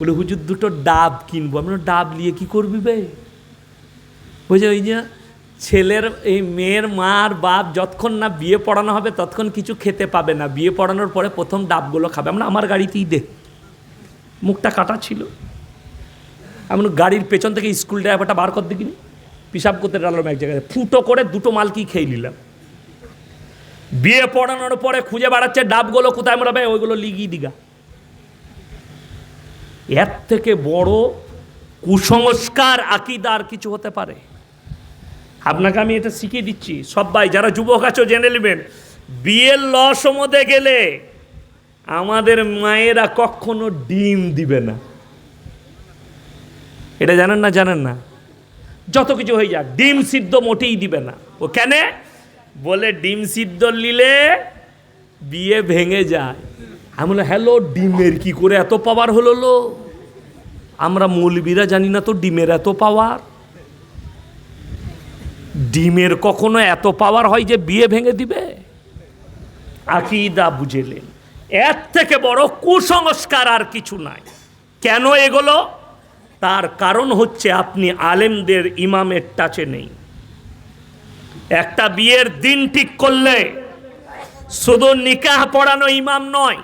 বলে, হুজুর, দুটো ডাব কিনবো। আমি ডাব নিয়ে কি করবি বে বুঝে ওই যে ছেলের, এই মেয়ের মার বাপ যতক্ষণ না বিয়ে পড়ানো হবে, ততক্ষণ কিছু খেতে পাবে না। বিয়ে পড়ানোর পরে প্রথম ডাবগুলো খাবে। আমরা আমার গাড়িতেই দে। মুখটা কাটা ছিল। আমি গাড়ির পেছন থেকে স্কুল ড্রাইভারটা বার কর দেখিনি। পিসাব করতে ডালাম এক জায়গায়। ফুটো করে দুটো মালকি খেয়ে নিলাম। বিয়ে পড়ানোর পরে খুঁজে বেড়াচ্ছে, ডাবগুলো কোথায়? মরাবে ওইগুলো লিগি দিগা। এর থেকে বড় কুসংস্কার আকিদার কিছু হতে পারে। আপনাকে আমি এটা শিখিয়ে দিচ্ছি। সবাই, যারা যুবক আছো, জেনে নেবেন। বিয়ের লসমতে গেলে আমাদের মায়েরা কখনো ডিম দিবে না। এটা জানেন না জানেন না? যত কিছু হয়ে যাক, ডিম সিদ্ধ মোটেই দিবে না। ও কেন? বলে ডিম সিদ্ধ নিলে বিয়ে ভেঙে যায়। আমি বলে হ্যালো, ডিমের কি করে এত পাওয়ার হলো লো? আমরা মৌলবীরা জানি না তো ডিমের এত পাওয়ার ডিমের কখনো এত পাওয়ার হয় যে বিয়ে ভেঙে দিবে? আকিদা বুঝেলেন এর থেকে বড় কুসংস্কার আর কিছু নাই। কেন এগুলো? তার কারণ হচ্ছে আপনি আলেমদের ইমামের টাচে নেই। একটা বিয়ের দিন ঠিক করলে শুধু নিকাহ পড়ানো ইমাম নয়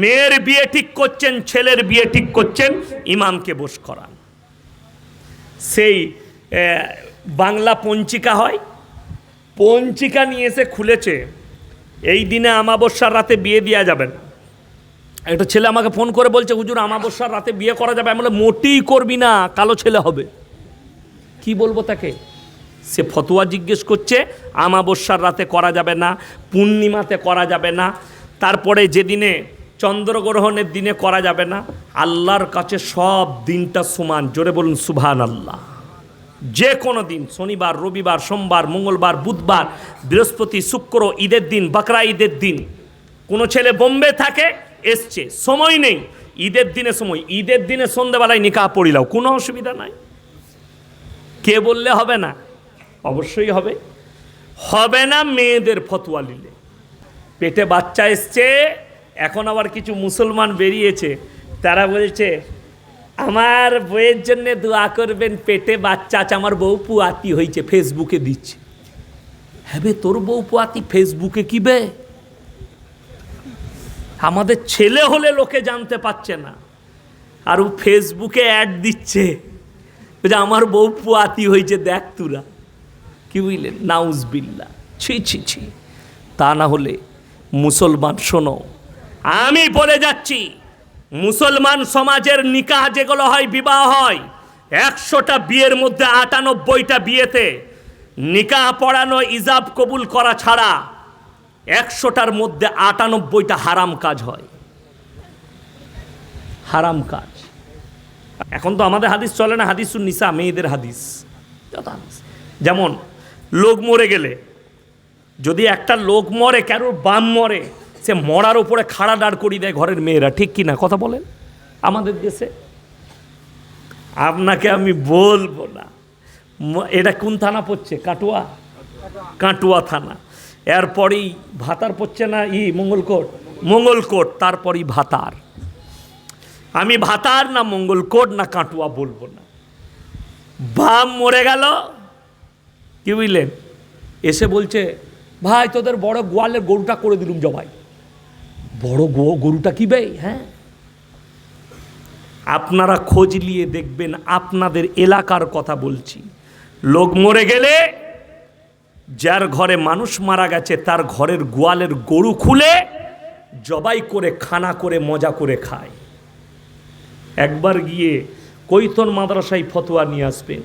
মেয়ের বিয়ে ঠিক করছেন, ছেলের বিয়ে ঠিক করছেন, ইমামকে বস করান। সেই বাংলা পঞ্চিকা হয়। পঞ্চিকা নিয়ে এসে খুলেছে, এই দিনে আমাবস্যার রাতে বিয়ে দেওয়া যাবে না। একটা ছেলে আমাকে ফোন করে বলছে, হুজুর, আমাবস্যার রাতে বিয়ে করা যাবে? আমি বলে মোটেই করবি না, কালো ছেলে হবে। কি বলব তাকে? সে ফতোয়া জিজ্ঞেস করছে, আমাবস্যার রাতে করা যাবে না, পূর্ণিমাতে করা যাবে না। তারপরে যেদিনে চন্দ্রগ্রহণের দিনে করা যাবে না। আল্লাহর কাছে সব দিনটা সমান। জোরে বলুন সুভান আল্লাহ যে কোনো দিন, শনিবার, রবিবার, সোমবার, মঙ্গলবার, বুধবার, বৃহস্পতি, শুক্র, ঈদের দিন, বাকরা ঈদের দিন। কোনো ছেলে বোম্বে থাকে, এসছে, সময় নেই। ঈদের দিনে সময়। ঈদের দিনে সন্ধ্যেবেলায় নিকাহ পড়িলাও কোনো অসুবিধা নাই। কে বললে হবে না? অবশ্যই হবে। হবে না মেয়েদের ফতোয়া নিলে। পেটে বাচ্চা এসছে এখন আবার কিছু মুসলমান বেরিয়েছে, তারা বলছে, আমার বইয়ের জন্য দোয়া করবেন, পেটে বাচ্চা আছে, আমার বউ পুয়াতি হয়েছে ফেসবুকে দিচ্ছে। হ্যাঁ তোর বউ পুয়াতি ফেসবুকে কি বে? আমাদের ছেলে হলে লোকে জানতে পারছে না। আর ও ফেসবুকে অ্যাড দিচ্ছে। যে আমার বউ পুয়াতি হয়েছে, দেখ তুরা। কি বুঝলেন? নাউজ বিল্লা ছি ছি ছি। তা না হলে মুসলমান শোনো আমি বলে যাচ্ছি। মুসলমান সমাজের নিকাহ যেগুলো হয়, বিবাহ হয়, একশোটা বিয়ের মধ্যে আটানব্বইটা বিয়েতে নিকাহ পড়ানো, ইজাব কবুল করা ছাড়া একশোটার মধ্যে আটানব্বইটা হারাম কাজ হয়। হারাম কাজ। এখন তো আমাদের হাদিস চলে না, হাদিসুন নিসা, মেয়েদের হাদিস। যেমন, লোক মরে গেলে, যদি একটা লোক মরে, কারোর বাম মরে সে মরার উপরে খাড়া দাঁড় করিয়ে দেয় ঘরের মেয়েরা, ঠিক কি না? কথা বলেন। আমাদের দেশে আপনাকে আমি বলব না। এটা কোন থানা পড়ছে? কাটুয়া? কাটুয়া থানা। এরপরেই ভাতার পড়ছে না ই মঙ্গলকোট? মঙ্গলকোট, তারপরই ভাতার। আমি ভাতার না মঙ্গলকোট না কাটুয়া বলব না। বাম মরে গেল। কি বুঝলেন? এসে বলছে, ভাই, তোদের বড় গোয়ালের গরুটা করে দিলুম জবাই। বড় গো- গরুটা কি বে হ্যাঁ? আপনারা খোঁজ নিয়ে দেখবেন আপনাদের এলাকার কথা বলছি। লোক মরে গেলে যার ঘরে মানুষ মারা গেছে, তার ঘরের গোয়ালের গরু খুলে জবাই করে, খানা করে, মজা করে খায়। একবার গিয়ে কৈতন মাদ্রাসায় ফতোয়া নিয়ে আসবেন।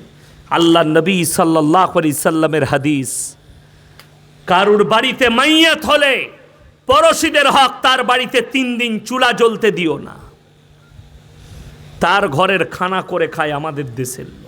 আল্লাহ নবী সাল্লাহ আলি সাল্লামের হাদিস, কারুর বাড়িতে মাইয়াত হলে পড়শিদের হক তার বাড়িতে তিন দিন চুলা জ্বলতে দিও না তার ঘরের খানা করে খায় আমাদের দেশের।